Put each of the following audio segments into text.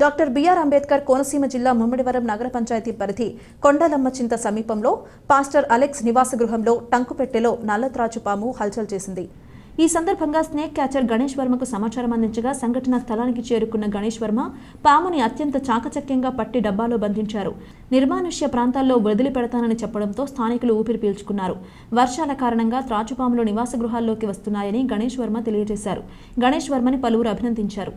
Doctor BR Ambedkar Konaseema జిల్లా ముమ్మడివరం నగర పంచాయతీ పరిధి కొండలమ్మచింత సమీపంలో పాస్టర్ అలెక్స్ నివాస గృహంలో టంకుపెట్టెలో నల్లత్రాచు పాము హల్చల్ చేసింది. ఈ సందర్భంగా స్నేక్ క్యాచర్ గణేష్ వర్మకు సమాచారం అందించగా సంఘటన స్థలానికి చేరుకున్న గణేష్ వర్మ పాముని అత్యంత చాకచక్యంగా పట్టి డబ్బాలో బంధించారు. నిర్మానుష్య ప్రాంతాల్లో వదిలిపెడతానని చెప్పడంతో స్థానికులు ఊపిరి పీల్చుకున్నారు. వర్షాల కారణంగా త్రాచుపాములు నివాస గృహాల్లోకి వస్తున్నాయని గణేష్ వర్మ తెలియజేశారు. గణేష్ వర్మని పలువురు అభినందించారు.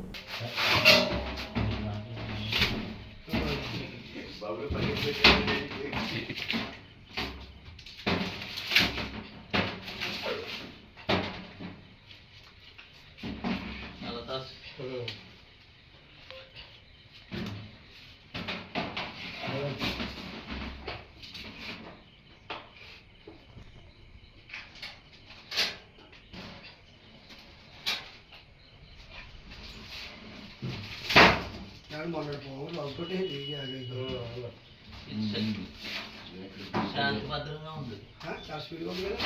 ഞാൻ మొన్నటి ఒకటే దిగాడు భద్రంగా ఉంది చాలా స్పీడ్గా ఉంది కదా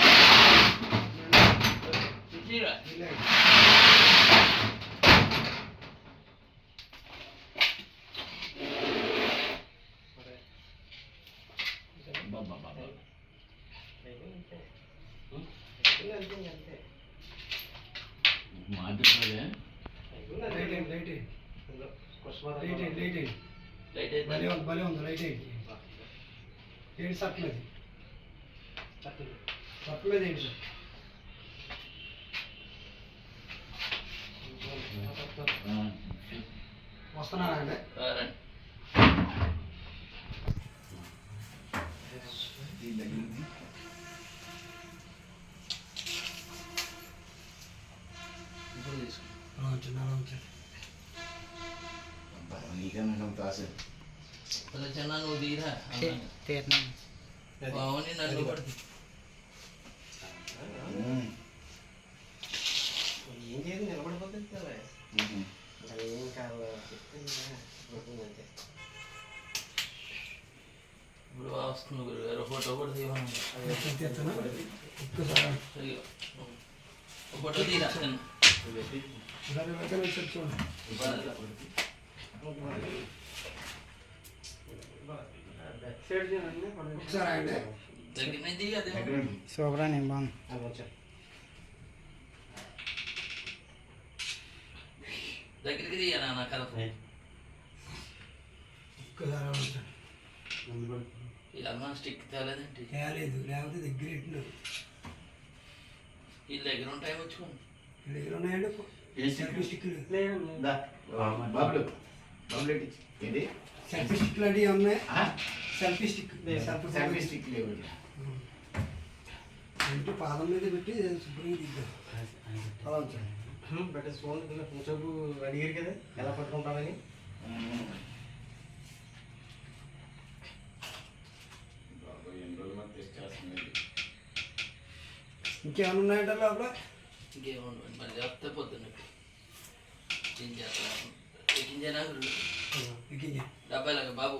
మాట్లాడుతుంది లైట్ అయింది లైట్ అయింది. లైట్ అయితే భలే ఉంది భలే ఉంది లైట్ అయింది. ఏంటి ఏంటి సార్ ఆ, వస్తున్నానా అండి సరే. ఇప్పుడు తీసుకో. చిన్న వచ్చారు అసలు చిన్న నువ్వు తీరా బాగుని నన్ను పడుతుంది ఏం చేయదు నిలబడిపోతుంది కదా ఏం కాదు అంతే ఇప్పుడు వస్తుంది గురుగారు ఫోటో కూడా తీయమని ఒక్కసారి అయ్యో. ఒక ఫోటో తీరా చిన్న ఒకసారి వెనకాల వచ్చి చూడండి ఒకసారి నేను బాగుంది దగ్గరికి దిగా నా కథ ఇలా స్టిక్ తేలేదండి తేలేదు లేకపోతే దగ్గర ఇట్లు వీళ్ళ దగ్గర ఉంటాయి వచ్చుకోండి దగ్గర ఉన్నాయండి సెల్ఫీ స్టిక్లు బాబులు బాబులు ఇది సెల్ఫీ స్టిక్లు అంటే ఉన్నాయి selfie stick selfie selfie stick లేవు ఇంటి పాదం మీద పెట్టి శుభ్రంగా దిద్దాం అలా ఉంచండి బట్ ఫోన్ కొంచెంసేపు అడిగారు కదా? ఎలా పట్టుకుంటామని? ఇంకేమైనా ఉన్నాయంటే లోపల? ఇంకేముండదు మళ్ళీ చెప్తే పొద్దున్న. ఏం చేస్తాను ఎక్కించేనా ఎక్కించే డబ్బాయిలాగా బాబు.